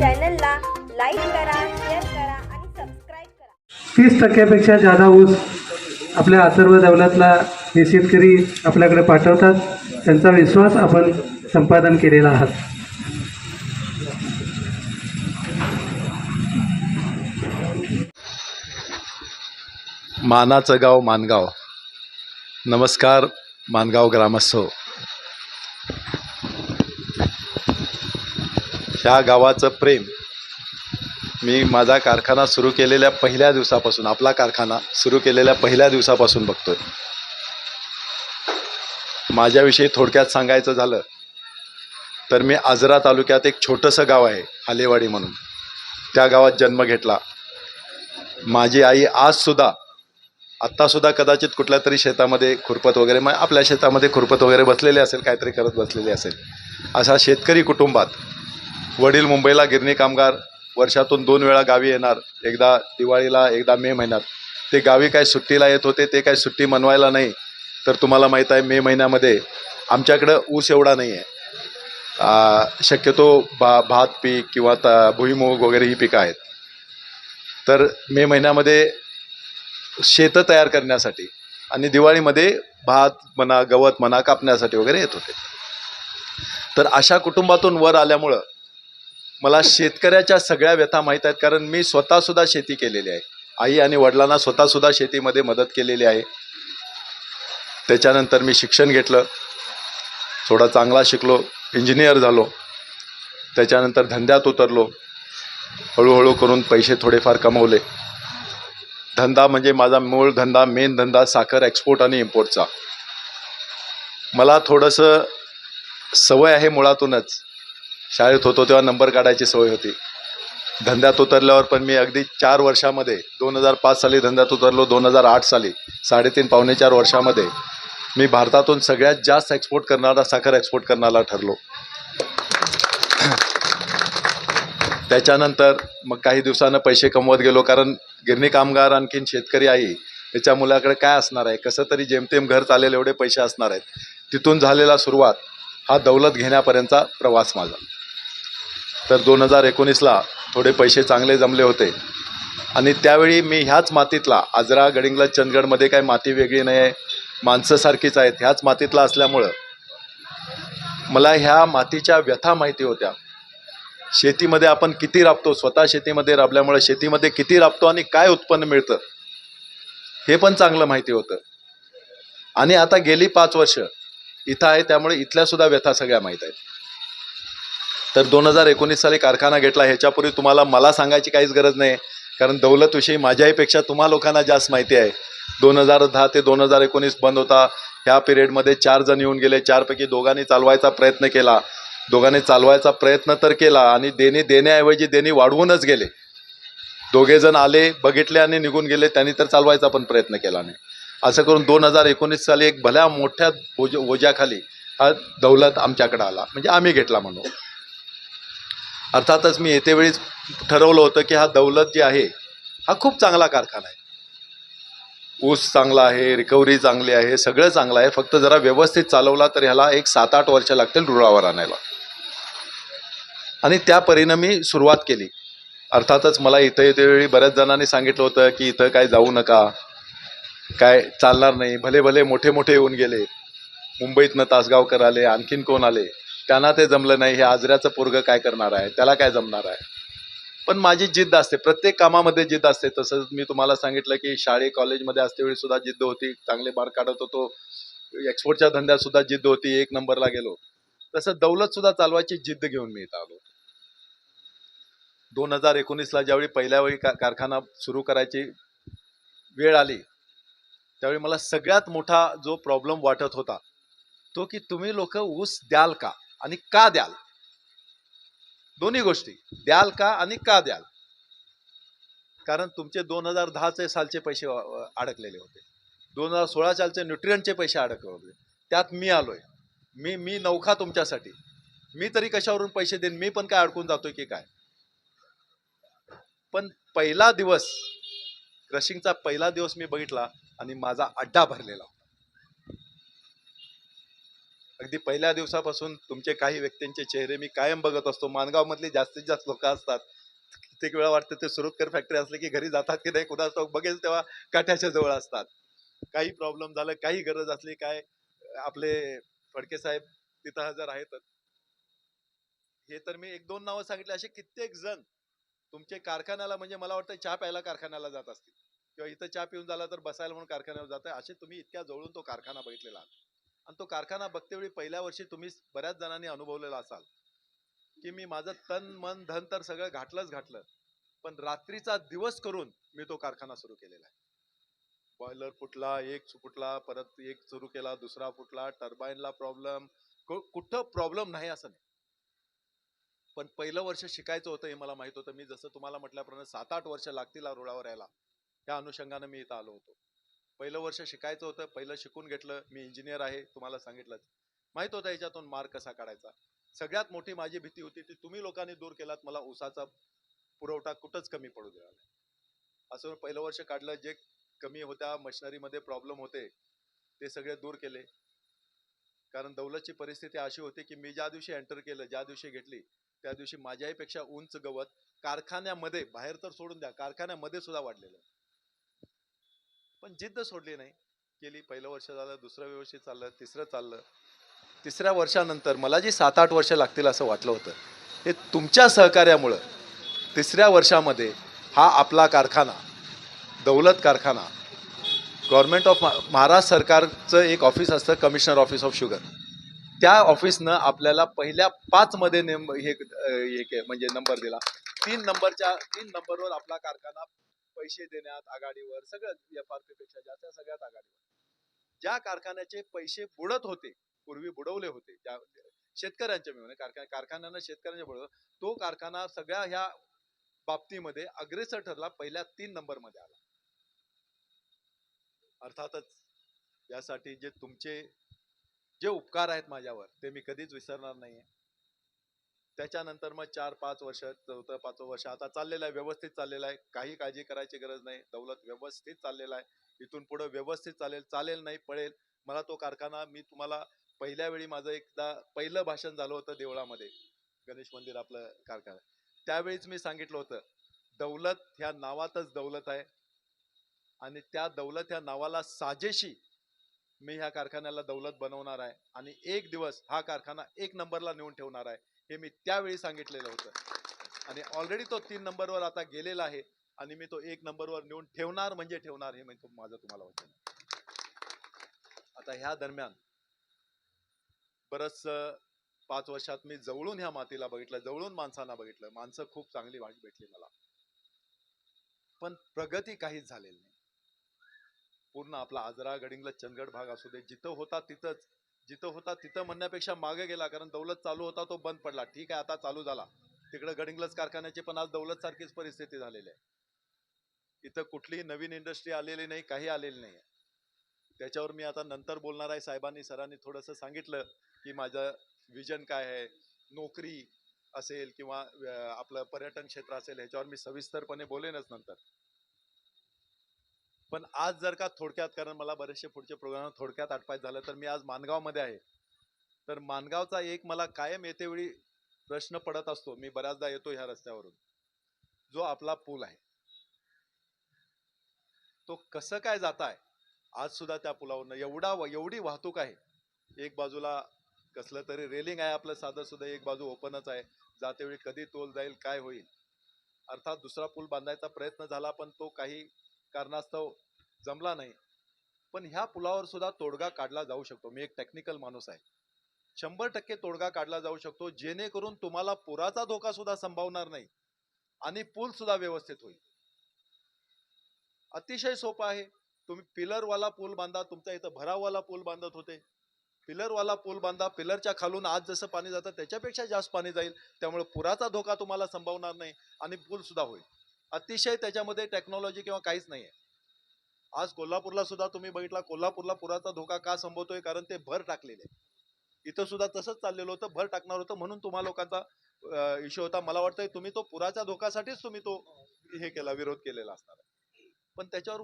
चॅनलला लाईक करा शेअर करा आणि सबस्क्राईब करा. तीस टक्क्यापेक्षा जादा ऊस आपल्या अथर्व दौलतला हे शेतकरी आपल्याकडे पाठवतात त्यांचा विश्वास आपण संपादन केलेला आहात. मानाचं गाव मानगाव. नमस्कार मानगाव ग्रामस्थ ह्या गावाचं प्रेम. मी माझा कारखाना सुरू केलेल्या पहिल्या दिवसापासून आपला कारखाना सुरू केलेल्या पहिल्या दिवसापासून बघतोय. माझ्याविषयी थोडक्यात सांगायचं झालं तर मी आजरा तालुक्यात एक छोटंसं गाव आहे आलेवाडी म्हणून. त्या गावात जन्म घेतला. माझी आई आजसुद्धा आत्तासुद्धा कदाचित कुठल्या तरी शेतामध्ये खुरपत वगैरे मग आपल्या शेतामध्ये खुरपत वगैरे बसलेले असेल काहीतरी करत बसलेले असेल. असा शेतकरी कुटुंबात वडील मुंबईला गिरणी कामगार वर्षातून दोन वेळा गावी येणार एकदा दिवाळीला एकदा मे महिन्यात. ते गावी काय सुट्टीला येत होते ते काय सुट्टी मनवायला नाही. तर तुम्हाला माहीत आहे मे महिन्यामध्ये आमच्याकडं ऊस एवढा नाही आहे शक्यतो भा भात पीक किंवा त भुईमूग वगैरे ही पिकं आहेत. तर मे महिन्यामध्ये शेतं तयार करण्यासाठी आणि दिवाळीमध्ये भात म्हणा गवत म्हणा कापण्यासाठी वगैरे येत होते. तर अशा कुटुंबातून वर आल्यामुळं मला शेतकऱ्याच्या सगळ्या व्यथा माहीत आहेत कारण मी स्वतःसुद्धा शेती केलेली आहे. आई आणि वडिलांना स्वतःसुद्धा शेतीमध्ये मदत केलेली आहे. त्याच्यानंतर मी शिक्षण घेतलं. थोडा चांगला शिकलो इंजिनियर झालो. त्याच्यानंतर धंद्यात उतरलो. हळूहळू करून पैसे थोडेफार कमवले. धंदा म्हणजे माझा मूळ धंदा मेन धंदा साखर एक्सपोर्ट आणि इम्पोर्टचा मला थोडंसं सवय आहे मुळातूनच. शाळेत होतो तेव्हा नंबर काढायची सवय होती. धंद्यात उतरल्यावर पण मी अगदी चार वर्षामध्ये दोन हजार पाच साली धंद्यात उतरलो दोन हजार आठ साली साडेतीन पावणे चार वर्षामध्ये मी भारतातून सगळ्यात जास्त एक्सपोर्ट करणारा साखर एक्सपोर्ट करणारा ठरलो. त्याच्यानंतर मग काही दिवसानं पैसे कमवत गेलो कारण गिरणी कामगार आणखीन शेतकरी आई त्याच्या मुलाकडे काय असणार आहे? कसं तरी जेमतेम घर चालेल एवढे पैसे असणार आहेत. तिथून झालेला सुरुवात हा दौलत घेण्यापर्यंतचा प्रवास माझा. तर दोन हजार एकोणीसला थोडे पैसे चांगले जमले होते. आणि त्यावेळी मी ह्याच मातीतला आजरा गडिंगला चंदगडमध्ये काही माती वेगळी नाही आहे माणसंसारखीच आहेत. ह्याच मातीतला असल्यामुळं मला ह्या मातीच्या व्यथा माहिती होत्या. शेतीमध्ये आपण किती राबतो? स्वतः शेतीमध्ये राबल्यामुळे शेतीमध्ये किती राबतो आणि काय उत्पन्न मिळतं? हे पण चांगलं माहिती होतं. आणि आता गेली पाच वर्ष इथं आहे त्यामुळे इथल्या सुद्धा व्यथा सगळ्या माहीत आहेत. तर दोन हजार एकोणीस साली कारखाना घेतला ह्याच्यापूर्वी तुम्हाला मला सांगायची काहीच गरज नाही कारण दौलतविषयी माझ्याहीपेक्षा तुम्हा लोकांना जास्त माहिती आहे. दोन हजार दहा ते दोन हजार एकोणीस बंद होता ह्या पिरियडमध्ये चार जण येऊन गेले चारपैकी दोघांनी चालवायचा प्रयत्न केला. दोघांनी चालवायचा प्रयत्न तर केला आणि देणी देण्याऐवजी देणी वाढवूनच गेले. दोघे जण आले बघितले आणि निघून गेले त्यांनी तर चालवायचा पण प्रयत्न केला नाही. असं करून दोन हजार एकोणीस साली एक भल्या मोठ्या ओज ओझ्याखाली हा दौलत आमच्याकडे आला. म्हणजे आम्ही घेतला म्हणून. अर्थातच मी येते वेळीच ठरवलं होतं की हा दौलत जी आहे हा खूप चांगला कारखाना आहे. ऊस चांगला आहे रिकव्हरी चांगली आहे सगळं चांगलं आहे. फक्त जरा व्यवस्थित चालवला तर ह्याला एक सात आठ वर्ष लागतील रुळावर आणायला. आणि त्या परिणामी सुरुवात केली. अर्थातच मला इथं येते वेळी बऱ्याच जणांनी सांगितलं होतं की इथं काय जाऊ नका. काय चालणार नाही. भले भले मोठे मोठे येऊन गेले. मुंबईतनं तासगावकर आले आणखीन कोण आले? त्यांना ते जमलं नाही. हे आजऱ्याचं पोरगं काय करणार आहे? त्याला काय जमणार आहे? पण माझी जिद्द असते. प्रत्येक कामामध्ये जिद्द असते. तसंच मी तुम्हाला सांगितलं की शाळे कॉलेजमध्ये असतेवेळी सुद्धा जिद्द होती. चांगले मार्क काढत होतो. एक्सपोर्टच्या धंद्यात सुद्धा जिद्द होती. एक नंबरला गेलो. तसं दौलत सुद्धा चालवायची जिद्द घेऊन मी इथं आलो. दोन हजार एकोणीसला ज्यावेळी पहिल्या वेळी का कारखाना सुरू करायची वेळ आली त्यावेळी मला सगळ्यात मोठा जो प्रॉब्लेम वाटत होता तो की तुम्ही लोक ऊस द्याल का आणि का द्याल? दोन्ही गोष्टी द्याल का आणि का द्याल? कारण तुमचे दोन हजार दहाचे सालचे पैसे अडकलेले होते. दोन हजार सोळा सालचे न्यूट्रियनचे पैसे अडकले होते. त्यात मी आलोय. मी मी नौखा तुमच्यासाठी. मी तरी कशावरून पैसे देईन? मी पण काय अडकून जातोय की काय? पण पहिला दिवस क्रशिंगचा पहिला दिवस मी बघितला आणि माझा अड्डा भरलेला होता. अगदी पहिल्या दिवसापासून तुमचे काही व्यक्तींचे चेहरे मी कायम बघत असतो. माणगावमधली जास्तीत जास्त लोक असतात. कित्येक वेळा वाटतं ते सुरुतकर फॅक्टरी असले की घरी जातात की नाही कुणाच बघेल तेव्हा काठ्याच्या जवळ असतात. काही प्रॉब्लेम झालं काही गरज असली काय आपले फडके साहेब तिथं हजर आहेतच. हे तर मी एक दोन नावं सांगितले असे कित्येक जण तुमचे कारखान्याला म्हणजे मला वाटतं चहा प्यायला कारखान्याला जात असतील. किंवा इथं चहा पिऊन झाला तर बसायला म्हणून कारखान्यावर जात आहे असे तुम्ही इतक्या जवळून तो कारखाना बघितलेला आहात. आणि तो कारखाना बघतेवेळी पहिल्या वर्षी तुम्ही बऱ्याच जणांनी अनुभवलेला असाल. की मी माझं तन मन धन तर सगळं घातलंच घातलं. पण रात्रीचा दिवस करून मी तो कारखाना सुरू केलेला आहे. बॉयलर फुटला एक फुटला परत एक सुरू केला दुसरा फुटला टर्बाईनला प्रॉब्लेम कुठं प्रॉब्लेम नाही असं नाही. पण पहिलं वर्ष शिकायचं होतं हे मला माहीत होतं. मी जसं तुम्हाला म्हटल्याप्रमाणे सात आठ वर्ष लागतील रुळावर यायला. त्या अनुषंगानं मी इथं आलो होतो. पहिलं वर्ष शिकायचं होतं. पहिलं शिकून घेतलं. मी इंजिनियर आहे तुम्हाला सांगितलंच. माहीत होतं याच्यातून मार्क कसा काढायचा. सगळ्यात मोठी माझी भीती होती ती तुम्ही लोकांनी दूर केलात मला ऊसाचा पुरवठा कुठंच कमी पडू द्या असं पहिलं वर्ष काढलं. जे कमी होत्या मशिनरीमध्ये प्रॉब्लेम होते ते सगळे दूर केले. कारण दौलतची परिस्थिती अशी होती की मी ज्या दिवशी एंटर केलं ज्या दिवशी घेतली त्या दिवशी माझ्या आईपेक्षा उंच गवत कारखान्यामध्ये बाहेर तर सोडून द्या कारखान्यामध्ये सुद्धा वाढलेलं पण जिद्द सोडली नाही. केली पहिलं वर्ष झालं दुसरं व्यवस्थित चाललं तिसरं चाललं. तिसऱ्या वर्षानंतर मला जी सात आठ वर्ष लागतील असं वाटलं होतं हे तुमच्या सहकार्यामुळं तिसऱ्या वर्षामध्ये हा आपला कारखाना दौलत कारखाना गव्हर्नमेंट ऑफ महाराष्ट्र सरकारचं एक ऑफिस असतं कमिशनर ऑफिस ऑफ शुगर. त्या ऑफिसनं आपल्याला पहिल्या पाच मध्ये नेम हे हे के- म्हणजे नंबर दिला. तीन नंबरच्या तीन नंबरवर आपला कारखाना पैसे देण्यात आघाडीवर सगळं एफ आर पी पेक्षा जास्त सगळ्यात आघाडीवर. ज्या कारखान्याचे पैसे बुडत होते पूर्वी बुडवले होते ज्या शेतकऱ्यांच्या मिळून कारखान्या कारखान्यानं शेतकऱ्यांच्या बुडवलं तो कारखाना सगळ्या ह्या बाबतीमध्ये अग्रेसर ठरला पहिल्या तीन नंबरमध्ये आला. अर्थातच यासाठी जे तुमचे जे उपकार आहेत माझ्यावर ते मी कधीच विसरणार नाहीये. त्याच्यानंतर मग चार पाच वर्ष चौथं पाचवं वर्ष आता चाललेलं आहे व्यवस्थित चाललेलं आहे. काही काळजी करायची गरज नाही. दौलत व्यवस्थित चाललेला आहे. इथून पुढे व्यवस्थित चालेल चालेल नाही पळेल. मला तो कारखाना मी तुम्हाला पहिल्या वेळी माझं एकदा पहिलं भाषण झालं होतं देवळामध्ये. गणेश मंदिर आपलं कारखाना. त्यावेळीच मी सांगितलं होतं दौलत ह्या नावातच दौलत आहे. आणि त्या दौलत ह्या नावाला साजेशी मी ह्या कारखान्याला दौलत बनवणार आहे आणि एक दिवस हा कारखाना एक नंबरला नेऊन ठेवणार आहे हे मी त्यावेळी सांगितलेलं होतं. आणि ऑलरेडी तो तीन नंबरवर आता गेलेला आहे आणि मी तो एक नंबरवर नेऊन ठेवणार म्हणजे ठेवणार हे मी माझं तुम्हाला वचन आता ह्या दरम्यान बरंच पाच वर्षात मी जवळून ह्या मातीला बघितलं जवळून माणसांना बघितलं. माणसं खूप चांगली वाट भेटली मला. पण प्रगती काहीच झालेली नाही. पूर्ण आपला आजरा गडिंगला चंदगड भाग असू दे जिथं होता तिथंच. जिथं होता तिथं म्हणण्यापेक्षा मागे गेला कारण दौलत चालू होता तो बंद पडला. ठीक आहे आता चालू झाला. तिकडे गडिंगलज कारखान्याची पण आज दौलत सारखीच परिस्थिती झालेली आहे. इथं कुठलीही नवीन इंडस्ट्री आलेली नाही काही आलेली नाही त्याच्यावर मी आता नंतर बोलणार आहे. साहेबांनी सरांनी थोडंसं सांगितलं की माझं विजन काय आहे? नोकरी असेल किंवा आपलं पर्यटन क्षेत्र असेल ह्याच्यावर मी सविस्तरपणे बोलेनच नंतर. पण आज जर का थोडक्यात कारण मला बरेचसे पुढचे प्रोग्राम थोडक्यात आटपायचं झालं तर मी आज मानगावमध्ये आहे. तर मानगावचा एक मला कायम येते वेळी प्रश्न पडत असतो. मी बऱ्याचदा येतो ह्या रस्त्यावरून. जो आपला पूल आहे. तो कसं काय जात आहे आज सुद्धा त्या पुलावरनं. एवढा एवढी वाहतूक आहे. एक बाजूला कसलं तरी रेलिंग आहे आपलं साधं सुद्धा एक बाजू ओपनच आहे. जातेवेळी कधी तोल जाईल काय होईल? अर्थात दुसरा पूल बांधायचा प्रयत्न झाला पण तो काही कारणास्तव जमला नाही. पण ह्या पुलावर सुद्धा तोडगा काढला जाऊ शकतो. मी एक टेक्निकल माणूस आहे. शंभर टक्के तोडगा काढला जाऊ शकतो. जेणेकरून तुम्हाला पुराचा धोका सुद्धा संभावणार नाही. आणि पूल सुद्धा व्यवस्थित होईल. अतिशय सोपं आहे. तुम्ही पिलरवाला पूल बांधा. तुमच्या इथं भराववाला पूल बांधत होते. पिलरवाला पूल बांधा. पिलरच्या खालून आज जसं पाणी जातं त्याच्यापेक्षा जास्त पाणी जाईल. त्यामुळे पुराचा धोका तुम्हाला संभावणार नाही आणि पूल सुद्धा होईल. अतिशय त्याच्यामध्ये टेक्नॉलॉजी किंवा काहीच नाही आहे आज कोल्हापूरला सुद्धा तुम्ही बघितला कोल्हापूरला पुराचा धोका का संभवतोय? कारण ते भर टाकलेले. इथं सुद्धा तसंच चाललेलं होतं भर टाकणार होतं म्हणून तुम्हा लोकांचा इश्यू होता. मला वाटतंय तुम्ही तो पुराच्या धोकासाठीच तुम्ही तो हे केला विरोध केलेला असणार आहे. पण त्याच्यावर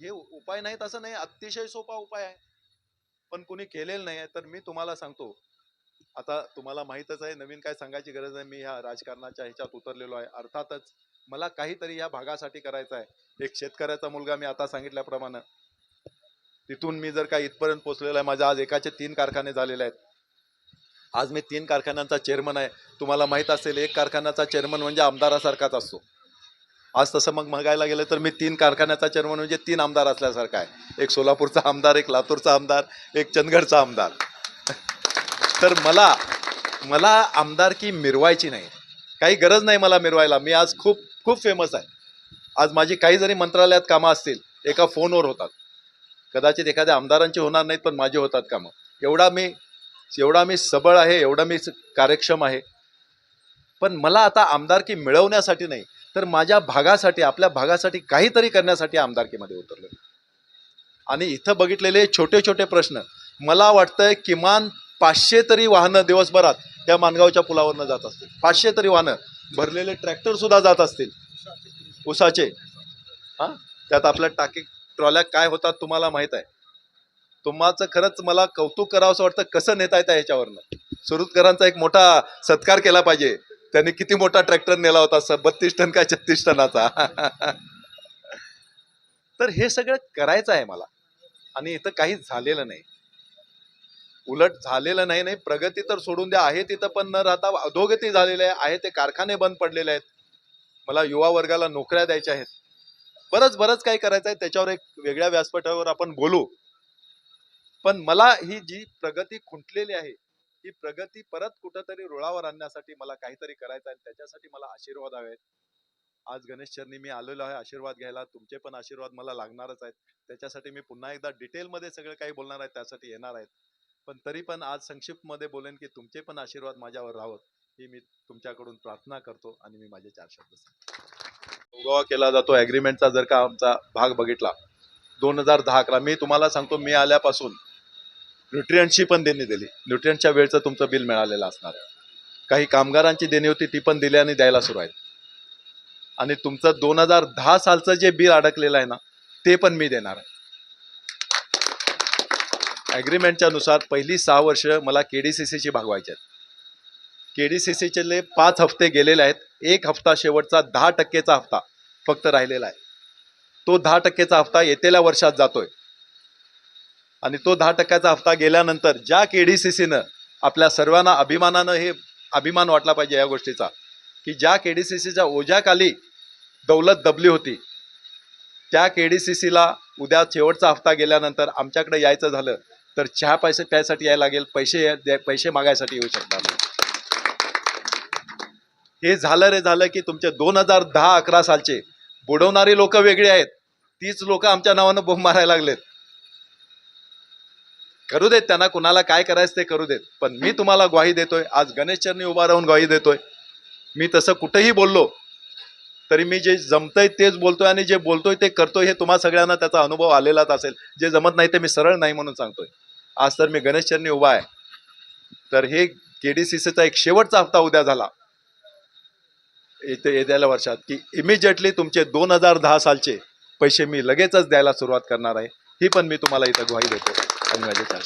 हे उपाय नाहीत असं नाही अतिशय सोपा उपाय आहे. पण कुणी केलेलं नाही आहे तर मी तुम्हाला सांगतो. आता तुम्हाला माहीतच आहे नवीन काय सांगायची गरज नाही. मी ह्या राजकारणाच्या ह्याच्यात उतरलेलो आहे. अर्थातच मला काहीतरी या भागासाठी करायचं आहे. एक शेतकऱ्याचा मुलगा मी आता सांगितल्याप्रमाणे तिथून मी जर काही इथपर्यंत पोहोचलेलो आहे माझ्या आज एकाचे तीन कारखाने झालेले आहेत. आज मी तीन कारखान्यांचा चेअरमन आहे. तुम्हाला माहीत असेल एक कारखान्याचा चेअरमन म्हणजे आमदारासारखाच असतो. आज तसं मग बघायला गेलं तर मी तीन कारखान्याचा चेअरमन म्हणजे तीन आमदार असल्यासारखा आहे. एक सोलापूरचा आमदार एक लातूरचा आमदार एक चंदगडचा आमदार. तर मला मला आमदारकी मिरवायची नाही. काही गरज नाही मला मिरवायला. मी आज खूप खूप फेमस आहे. आज माझी काही जरी मंत्रालयात कामं असतील एका फोनवर होतात. कदाचित एखाद्या आमदारांचे होणार नाहीत पण माझे होतात कामं. एवढा मी एवढा मी सबळ आहे एवढा मी कार्यक्षम आहे. पण मला आता आमदारकी मिळवण्यासाठी नाही तर माझ्या भागासाठी आपल्या भागासाठी काहीतरी करण्यासाठी आमदारकीमध्ये उतरलो आणि इथं बघितलेले छोटे छोटे प्रश्न मला वाटतंय किमान पाचशे तरी वाहनं दिवसभरात या मानगावच्या पुलावरनं जात असतील. पाचशे तरी वाहनं भरलेले ट्रॅक्टरसुद्धा जात असतील. उसाचे. हां? त्यात आपल्या टाकी ट्रॉल्या काय होतात तुम्हाला माहीत आहे. तुम्हाचं खरंच मला कौतुक करावं असं वाटतं कसं नेता येतं ह्याच्यावरनं सुरुतकरांचा एक मोठा सत्कार केला पाहिजे. त्यांनी किती मोठा ट्रॅक्टर नेला होता स बत्तीस टन का छत्तीस टनाचा. तर हे सगळं करायचं आहे मला. आणि इथं काही झालेलं नाही. उलट झालेलं नाही नाही प्रगती तर सोडून द्या. आहे तिथं पण न राहता अधोगती झालेली आहे ते कारखाने बंद पडलेले आहेत. मला युवा वर्गाला नोकऱ्या द्यायच्या आहेत. बरंच बरंच काही करायचं आहे. त्याच्यावर एक वेगळ्या व्यासपीठावर आपण बोलू. पण मला ही जी प्रगती खुंटलेली आहे ही प्रगती परत कुठंतरी रुळावर आणण्यासाठी मला काहीतरी करायचं आहे त्याच्यासाठी मला आशीर्वाद हवे आज गणेश चरणी मी आलेलो आहे. आशीर्वाद घ्यायला तुमचे पण आशीर्वाद मला लागणारच आहेत. त्याच्यासाठी मी पुन्हा एकदा डिटेलमध्ये सगळं काही बोलणार आहे त्यासाठी येणार आहेत. पण तरी पण आज संक्षिप्तमध्ये बोलेन की तुमचे पण आशीर्वाद माझ्यावर राहावं. ही मी तुमच्याकडून प्रार्थना करतो आणि मी माझे चार शब्द सांगतो. केला जातो ॲग्रीमेंटचा जर का आमचा भाग बघितला. दोन हजार दहा अकरा मी तुम्हाला सांगतो मी आल्यापासून न्यूट्रियंटची पण देणी दिली. न्यूट्रियंटच्या वेळचं तुमचं बिल मिळालेलं असणार. आहे काही कामगारांची देणी होती ती पण दिली आणि द्यायला सुरू आहे आणि तुमचं दोन हजार दहा सालचं जे बिल अडकलेलं आहे ना ते पण मी देणार आहे. ॲग्रीमेंटच्या नुसार पहिली सहा वर्ष मला के डी सी सीची भागवायची आहेत. के डी सी सीचे पाच हफ्ते गेलेले आहेत. एक हफ्ता शेवटचा दहा टक्केचा हफ्ता फक्त राहिलेला आहे. तो दहा टक्केचा हफ्ता येतेल्या वर्षात जातोय. आणि तो दहा टक्क्याचा हफ्ता गेल्यानंतर ज्या के डी सी सीनं आपल्या सर्वांना अभिमानानं हे अभिमान वाटला पाहिजे या गोष्टीचा की ज्या के डी सी सीच्या ओझ्याखाली दौलत दबली होती त्या के डी सी सीला उद्या शेवटचा हफ्ता गेल्यानंतर आमच्याकडे यायचं झालं तर चहा पैसे प्यायसाठी यायला लागेल पैसे पैसे मागायसाठी येऊ शकणार नाही. हे झालं रे झालं की तुमचे दोन हजार दहा अकरा सालचे बुडवणारी लोक वेगळी आहेत. तीच लोक आमच्या नावानं बोंब मारायला लागलेत. करू देत त्यांना कुणाला काय करायचं ते करू देत. पण मी तुम्हाला ग्वाही देतोय आज गणेश चरणी उभा राहून ग्वाही देतोय. मी तसं कुठेही बोललो तरी मी जे जमतंय तेच बोलतोय आणि जे बोलतोय ते करतोय हे तुम्हा सगळ्यांना त्याचा अनुभव आलेलाच असेल. जे जमत नाही ते मी सरळ नाही म्हणून सांगतोय. आज तर मी गणेश चरणी उभा आहे. तर हे के डी सी सीचा एक शेवटचा हप्ता उद्या झाला. येते येत्याला वर्षात की इमिजिएटली तुमचे दोन हजार दहा सालचे पैसे मी लगेचच द्यायला सुरुवात करणार आहे. ही पण मी तुम्हाला इथं ग्वाही देतो. आणि माझे चार